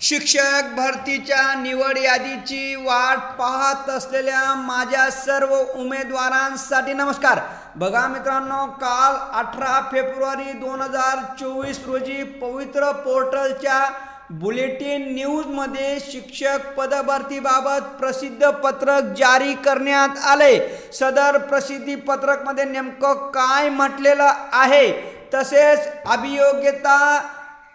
शिक्षक भरतीच्या निवड यादीची वाट पाहत असलेल्या माझ्या सर्व उमेदवारांसाठी नमस्कार. बघा मित्रांनो काल अठरा फेब्रुवारी दोन हजार चोवीस रोजी पवित्र पोर्टलच्या बुलेटिन न्यूजमध्ये शिक्षक पदभरतीबाबत प्रसिद्ध पत्रक जारी करण्यात आले. सदर प्रसिद्धी पत्रकमध्ये नेमकं काय म्हटलेलं आहे? तसेच अभियोग्यता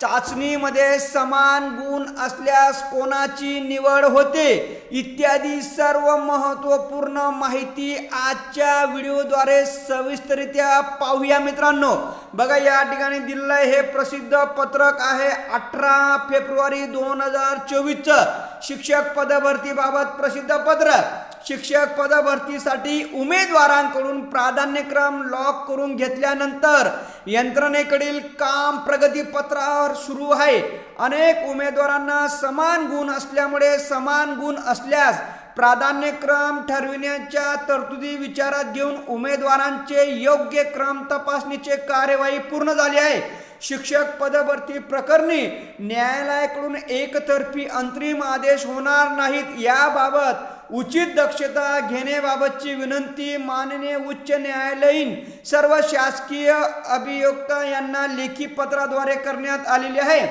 चाचणीमध्ये समान गुण असल्यास कोणाची निवड होते? इत्यादी सर्व महत्त्वपूर्ण माहिती आजच्या व्हिडिओद्वारे सविस्तरित्या पाहूया मित्रांनो. बघा या ठिकाणी दिलेलं हे प्रसिद्ध पत्रक आहे अठरा फेब्रुवारी दोन हजार चोवीसचं. शिक्षक पदभरतीबाबत प्रसिद्ध पत्रक. शिक्षक पदभरतीसाठी उमेदवारांकडून प्राधान्यक्रम लॉक करून घेतल्यानंतर यंत्रणेकडील काम प्रगतीपत्रावर सुरू आहे. अनेक उमेदवारांना समान गुण असल्यामुळे समान गुण असल्यास प्राधान्यक्रम ठरविण्याच्या तरतुदी विचारात घेऊन उमेदवारांचे योग्य क्रम तपासणीचे कार्यवाही पूर्ण झाली आहे. शिक्षक पदभरती प्रकरणी न्यायालयाकडून एकतर्फी अंतरिम आदेश होणार नाहीत. याबाबत उचित दक्षता घेण्याबाबतची विनंती माननीय उच्च न्यायालयीन सर्व शासकीय अभियोक्ता यांना लेखी पत्राद्वारे करण्यात आलेली आहे.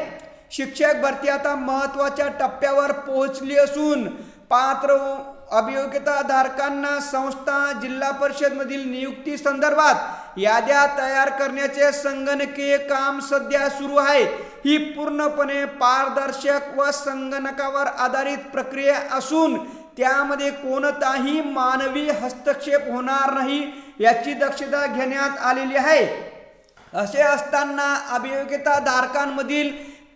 शिक्षक भरती आता महत्त्वाच्या टप्प्यावर पोहोचली असून पात्र अभियोग्यता धारकांना संस्था जिल्हा परिषदमधील नियुक्ती संदर्भात याद्या तयार करण्याचे संगणकीय काम सध्या सुरू आहे. ही पूर्णपणे पारदर्शक व संगणकावर आधारित प्रक्रिया असून त्यामध्ये कोणताही मानवी हस्तक्षेप होणार नाही याची दक्षता घेण्यात आलेली आहे. असे असताना अभियोग्यता धारकांमधील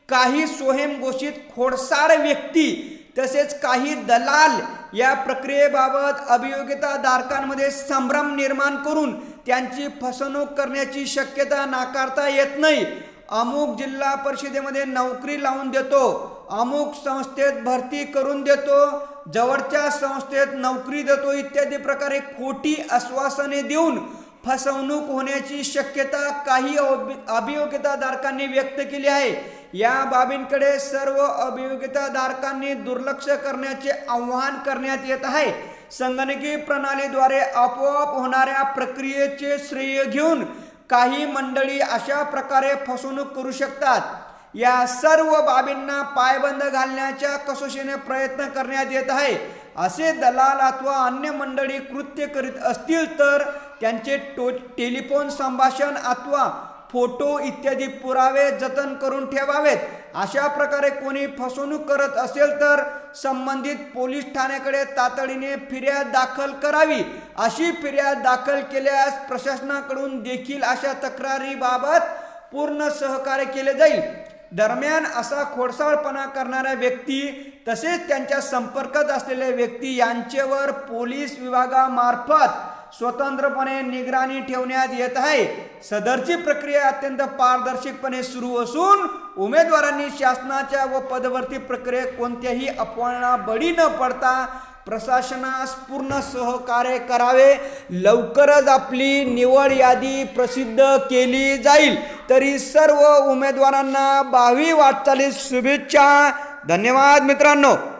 काही स्वयं घोषित व्यक्ती तसेच काही दलाल या प्रक्रियेबाबत अभियोग्यता धारकांमध्ये संभ्रम निर्माण करून त्यांची फसवणूक करण्याची शक्यता नाकारता येत नाही. अमुक जिल्हा परिषदेमध्ये नोकरी लावून देतो. अमुक संस्थेत भरती करून देतो जवळच्या संस्थेत नोकरी देतो इत्यादी प्रकारे खोटी आश्वासने देऊन फसवणूक होण्याची शक्यता काही अभियोग्यताधारकांनी व्यक्त केली आहे. या बाबींकडे सर्व अभियोग्यताधारकांनी दुर्लक्ष करण्याचे आव्हान करण्यात येत आहे. संगणकीय प्रणालीद्वारे आपोआप होणाऱ्या प्रक्रियेचे श्रेय घेऊन काही मंडळी अशा प्रकारे फसवणूक करू शकतात. या सर्व बाबींना पायबंद घालण्याच्या कसोशीने प्रयत्न करण्यात येत आहे. असे दलाल अथवा अन्य मंडळी कृत्य करीत असतील तर त्यांचे टो टेलिफोन संभाषण अथवा फोटो इत्यादी पुरावे जतन करून ठेवावेत. अशा प्रकारे कोणी फसवणूक करत असेल तर संबंधित पोलीस ठाण्याकडे तातडीने फिर्याद दाखल करावी. अशी फिर्याद दाखल केल्यास प्रशासनाकडून देखील अशा तक्रारीबाबत पूर्ण सहकार्य केले जाईल. दरम्यान असा खोडसाळपणा करणाऱ्या व्यक्ती तसेच त्यांच्या संपर्कात असलेल्या व्यक्ती यांच्यावर पोलीस विभागामार्फत स्वतंत्रपणे निगराणी ठेवण्यात येत आहे. सदरची प्रक्रिया अत्यंत पारदर्शकपणे सुरू असून उमेदवारांनी शासनाच्या व पदवर्ती प्रक्रियेत कोणत्याही अफवांना बळी न पडता प्रशासनास पूर्ण सहकार्य करावे. लवकरच आपली निवड यादी प्रसिद्ध केली जाईल. तरी सर्व उमेदवारांना भावी वाटचालीस शुभेच्छा. धन्यवाद मित्रांनो.